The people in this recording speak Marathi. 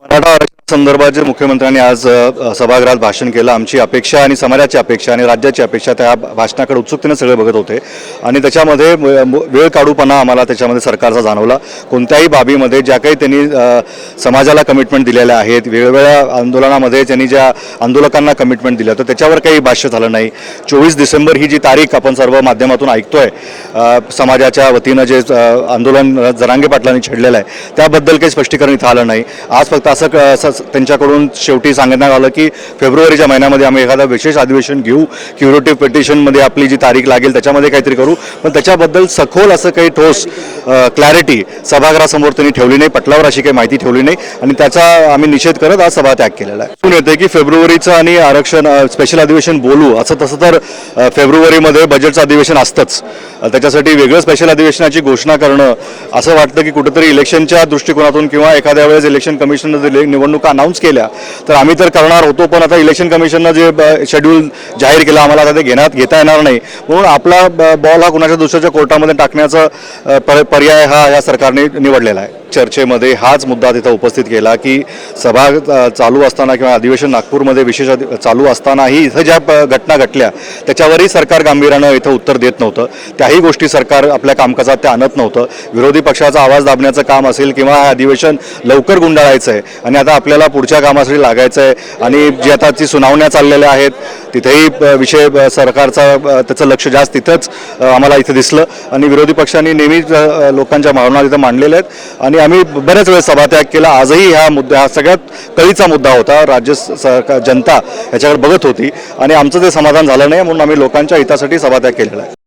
我打到 संदर्भात जे मुख्यमंत्र्यांनी आज सभागृहात भाषण केलं आमची अपेक्षा आणि समाजाची अपेक्षा आणि राज्याची अपेक्षा त्या भाषणाकडे उत्सुकतेने सगळे बघत होते. आणि त्याच्यामध्ये वेळ काढूपणा आम्हाला त्याच्यामध्ये सरकारचा जाणवला. कोणत्याही बाबीमध्ये ज्या काही त्यांनी समाजाला कमिटमेंट दिलेल्या आहेत वेगवेगळ्या आंदोलनामध्ये त्यांनी ज्या आंदोलकांना कमिटमेंट दिलं तर त्याच्यावर काही भाष्य झालं नाही. चोवीस डिसेंबर ही जी तारीख आपण सर्व माध्यमातून ऐकतोय समाजाच्या वतीनं जे आंदोलन जरांगे पाटलांनी छेडलेलं आहे त्याबद्दल काही स्पष्टीकरण इथं आलं नाही. आज फक्त असं क- असं त्यांच्याकडून शेवटी सांगण्यात आलं की फेब्रुवारीच्या महिन्यामध्ये आम्ही एखादा विशेष अधिवेशन घेऊ क्युरेटिव्ह पिटिशनमध्ये आपली जी तारीख लागेल त्याच्यामध्ये काहीतरी करू. पण त्याच्याबद्दल सखोल असं काही ठोस क्लॅरिटी सभागृहासमोर त्यांनी ठेवली नाही पटलावर अशी काही माहिती ठेवली नाही. आणि त्याचा आम्ही निषेध करत आज सभात्याग केलेला आहे. दिसून येते की फेब्रुवारीचं आणि आरक्षण स्पेशल अधिवेशन बोलू असं तसं तर फेब्रुवारीमध्ये बजेटचं अधिवेशन असतंच. त्याच्यासाठी वेगळं स्पेशल अधिवेशनाची घोषणा करणं असं वाटतं की कुठेतरी इलेक्शनच्या दृष्टिकोनातून किंवा एखाद्या वेळेस इलेक्शन कमिशननं निवडणूक निवडणुका अनाऊन्स केल्या. तर आम्ही तर करणार होतो पण आता इलेक्शन कमिशननं जे शेड्यूल जाहीर केलं आम्हाला आता ते घेण्यात घेता येणार नाही. म्हणून आपला बॉल हा कुणाच्या दुसऱ्याच्या कोर्टामध्ये टाकण्याचा पर्याय हा या सरकारने निवडलेला आहे. चर्चेमध्ये हाच मुद्दा तिथं उपस्थित केला की सभा चालू असताना किंवा अधिवेशन नागपूरमध्ये विशेष चालू असतानाही इथं ज्या घटना घटल्या त्याच्यावरही सरकार गांभीर्यानं इथं उत्तर देत नव्हतं. त्याही गोष्टी सरकार आपल्या कामकाजात ते आणत नव्हतं. विरोधी पक्षाचा आवाज दाबण्याचं काम असेल किंवा अधिवेशन लवकर गुंडाळायचं आहे आणि आता आपल्याला पुढच्या कामासाठी लागायचं आहे आणि जी आता ती सुनावण्या चाललेल्या आहेत तिथेही विषय सरकारचा त्याचं लक्ष जास्त तिथंच आम्हाला इथं दिसलं. आणि विरोधी पक्षांनी नेहमीच लोकांच्या भावना तिथं मांडलेल्या आहेत. आणि आम्ही बऱ्याच वेळेस सभात्याग केला. आजही ह्या मुद्दा हा सगळ्यात कळीचा मुद्दा होता. राज्य सरकार जनता याच्याकडे बघत होती. आणि आमचं ते समाधान झालं नाही म्हणून आम्ही लोकांच्या हितासाठी सभात्याग केलेला आहे.